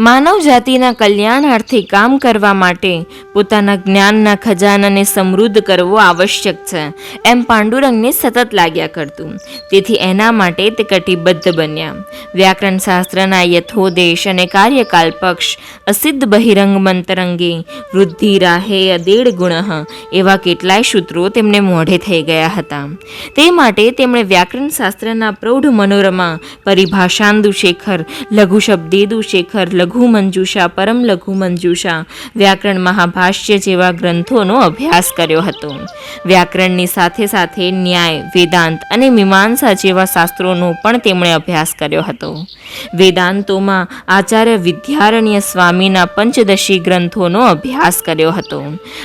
માનવ જાતિના કલ્યાણાર્થે કામ કરવા માટે પોતાના જ્ઞાનના ખજાનાને સમૃદ્ધ કરવો આવશ્યક છે. એમ પાંડુરંગને સતત લાગ્યા કરતું. તેથી એના માટે તે કટિબદ્ધ બન્યા. વ્યાકરણ શાસ્ત્રના યથોદેશ અને કાર્યકાલ પક્ષ, અસિદ્ધ બહિરંગ મંતરંગે, વૃદ્ધિ રાહે અદેડ ગુણ, એવા કેટલાય સૂત્રો તેમને મોઢે થઈ ગયા હતા. તે માટે તેમણે વ્યાકરણ શાસ્ત્રના પ્રૌઢ મનોરમા, પરિભાષાંદુ શેખર લઘુ શબ્દેદુ શેખર લઘુ મંજુષા પરમ લઘુ મંજુષા વ્યાકરણ મહાભાષ્ય જેવા ગ્રંથોનો અભ્યાસ કર્યો હતો. વ્યાકરણની સાથે સાથે ન્યાય, વેદાંત અને મીમાંસા જેવા શાસ્ત્રોનો પણ તેમણે અભ્યાસ કર્યો હતો. વેદાંતોમાં આચાર્ય વિદ્યારણ્ય સ્વામીના પંચદશી ગ્રંથોનો અભ્યાસ કર્યો હતો.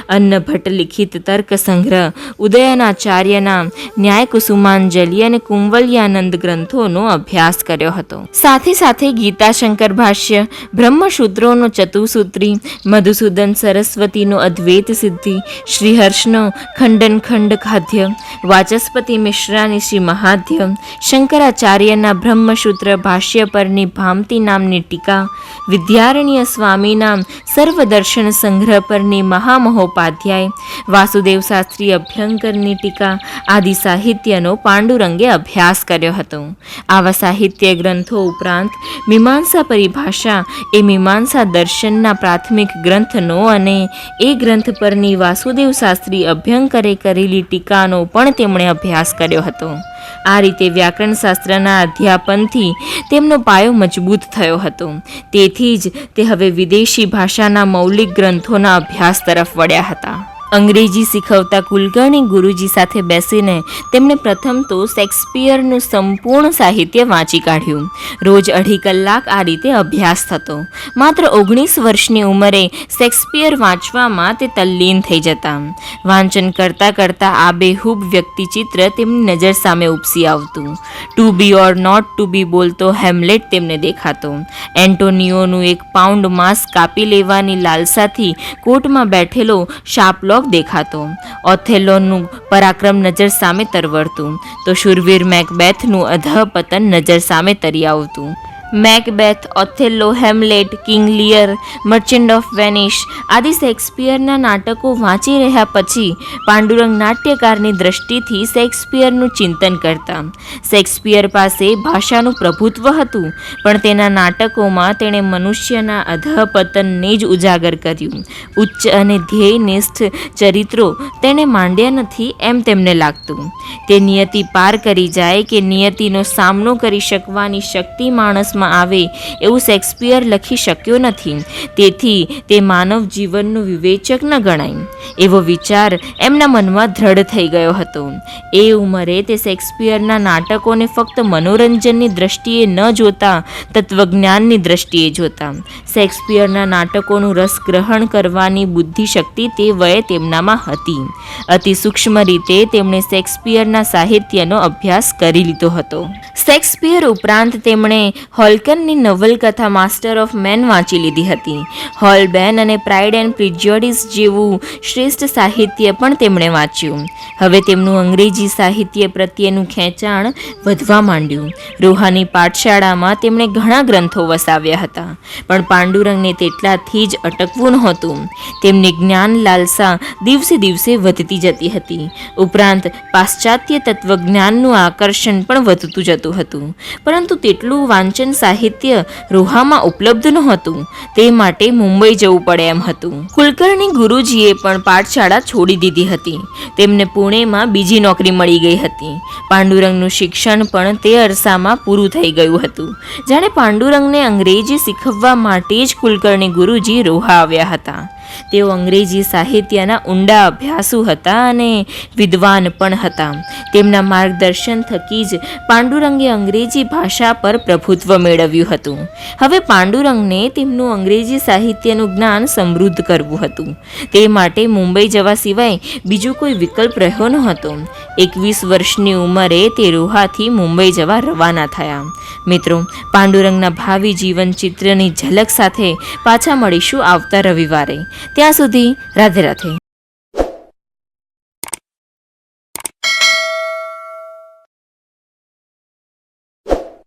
અન્નભટ્ટ લિખિત તર્ક સંગ્રહ, ઉદયનાચાર્યના ન્યાય કુસુમાંજલિ અને કુંવલ્યાનંદ ગ્રંથોનો અભ્યાસ કર્યો હતો. સાથે સાથે ગીતાશંકર ભાષ્ય બ્રહ્મસૂત્રોનો ચતુસૂત્રી, મધુસૂદન સરસ્વતીનો અદ્વૈત સિદ્ધિ, શ્રીહર્ષનો ખંડન ખંડ ખાદ્ય, વાચસ્પતિ મિશ્રાની શ્રી મહાધ્ય શંકરાચાર્યના બ્રહ્મસૂત્ર ભાષ્ય પરની ભામતી નામની ટીકા, વિદ્યારણ્ય સ્વામીના સર્વદર્શન સંગ્રહ પરની મહામહોપાધ્યાય, વાસુદેવ શાસ્ત્રી અભ્યંકરની ટીકા આદિ સાહિત્યનો પાંડુરંગે અભ્યાસ કર્યો હતો. આવા સાહિત્ય ગ્રંથો ઉપરાંત મીમાંસા પરિભાષા એ મીમાંસા દર્શનના પ્રાથમિક ગ્રંથનો અને એ ગ્રંથ પરની વાસુદેવ શાસ્ત્રી અભ્યંકરે કરેલી ટીકાનો પણ તેમણે અભ્યાસ કર્યો હતો. આ રીતે વ્યાકરણ શાસ્ત્રના અધ્યાપનથી તેમનો પાયો મજબૂત થયો હતો. તેથી જ તે હવે વિદેશી ભાષાના મૌલિક ગ્રંથોના અભ્યાસ તરફ વળ્યા હતા. અંગ્રેજી શીખવતા કુલકર્ણી ગુરુજી સાથે બેસીને તેમણે પ્રથમ તો શેક્સપિયરનું સંપૂર્ણ સાહિત્ય વાંચી કાઢ્યું. રોજ અઢી કલાક આ રીતે અભ્યાસ થતો. માત્ર ઓગણીસ વર્ષની ઉંમરે શેક્સપિયર વાંચવામાં તે તલ્લીન થઈ જતા. વાંચન કરતાં કરતાં આબેહૂબ વ્યક્તિચિત્ર તેમની નજર સામે ઉપસી આવતું. To be or not to be બોલતો હેમલેટ તેમને દેખાતો. એન્ટોનિયોનું એક પાઉન્ડ માંસ કાપી લેવાની લાલસાથી કોર્ટમાં બેઠેલો શાપલોક દેખાતો. ઓથેલોનું પરાક્રમ નજર સામે તરવડતું. તો શુરવીર મેકબેથનું અધઃપતન નજર સામે તરી આવતું. Macbeth Othello Hamlet King Lear Merchant of Venice આદિ શેક્સપિયરના નાટકો વાંચી રહ્યા પછી પાંડુરંગ નાટ્યકારની દ્રષ્ટિથી શેક્સપિયરનું ચિંતન કરતા. શેક્સપિયર પાસે ભાષાનું પ્રભુત્વ હતું, પણ તેના નાટકોમાં તેણે મનુષ્યના અધપતનને જ ઉજાગર કર્યું. ઉચ્ચ અને ધ્યેયનિષ્ઠ ચરિત્રો તેણે માંડ્યા નથી એમ તેમને લાગતું. તે નિયતિ પાર કરી જાય કે નિયતિનો સામનો કરી શકવાની શક્તિ માણસમાં આવે એવું શેક્સપિયર લખી શક્યો નથી. તેથી તે માનવ જીવનનું વિવેચક ન ગણાય. એવો વિચાર એમના મનમાં દ્રઢ થઈ ગયો હતો. એ ઉંમરે તે શેક્સપિયરના નાટકોને ફક્ત મનોરંજનની દ્રષ્ટિએ ન જોતા, તત્વજ્ઞાનની દ્રષ્ટિએ જોતા. શેક્સપિયરના નાટકોનું રસ ગ્રહણ કરવાની બુદ્ધિશક્તિ તે વયે તેમનામાં હતી. અતિ સૂક્ષ્મ રીતે તેમણે શેક્સપિયરના સાહિત્યનો અભ્યાસ કરી લીધો હતો. શેક્સપિયર ઉપરાંત તેમણે હોલકનની નવલકથા માસ્ટર ઓફ મેન વાંચી લીધી હતી. હોલબેન અને પ્રાઇડ એન્ડ પ્રિજ્યોડિસ જેવું શ્રેષ્ઠ સાહિત્ય પણ તેમણે વાંચ્યું. હવે તેમનું અંગ્રેજી સાહિત્ય પ્રત્યેનું ખેંચાણ વધવા માંડ્યું. રોહાની પાઠશાળામાં તેમણે ઘણા ગ્રંથો વસાવ્યા હતા, પણ પાંડુરંગને તેટલાથી જ અટકવું નહોતું. તેમની જ્ઞાન લાલસા દિવસે દિવસે વધતી જતી હતી. ઉપરાંત પાશ્ચાત્ય તત્વજ્ઞાનનું આકર્ષણ પણ વધતું જતું હતું. પરંતુ તેટલું વાંચન સાહિત્ય રોહામાં ઉપલબ્ધ નહોતું. તે માટે મુંબઈ જવું પડે એમ હતું. કુલકર્ણી ગુરુજીએ પણ પાઠશાળા છોડી દીધી હતી. તેમને પુણેમાં બીજી નોકરી મળી ગઈ હતી. પાંડુરંગનું શિક્ષણ પણ તે અરસામાં પૂરું થઈ ગયું હતું. જાણે પાંડુરંગને અંગ્રેજી શીખવવા માટે જ કુલકર્ણી ગુરુજી રોહા આવ્યા હતા. તેઓ અંગ્રેજી સાહિત્યના ઊંડા અભ્યાસુ હતા અને વિદ્વાન પણ હતા. તેમના માર્ગદર્શન થકી જ પાંડુરંગે અંગ્રેજી ભાષા પર પ્રભુત્વ મેળવ્યું હતું. હવે પાંડુરંગને તેમનું અંગ્રેજી સાહિત્યનું જ્ઞાન સમૃદ્ધ કરવું હતું. તે માટે મુંબઈ જવા સિવાય બીજો કોઈ વિકલ્પ રહ્યો ન હતો એકવીસ વર્ષની ઉંમરે તે રોહાથી મુંબઈ જવા રવાના થયા. મિત્રો, પાંડુરંગના ભાવિ જીવન ચિત્રની ઝલક સાથે પાછા મળીશું આવતા રવિવારે. ત્યાં સુધી રાધે રાધે.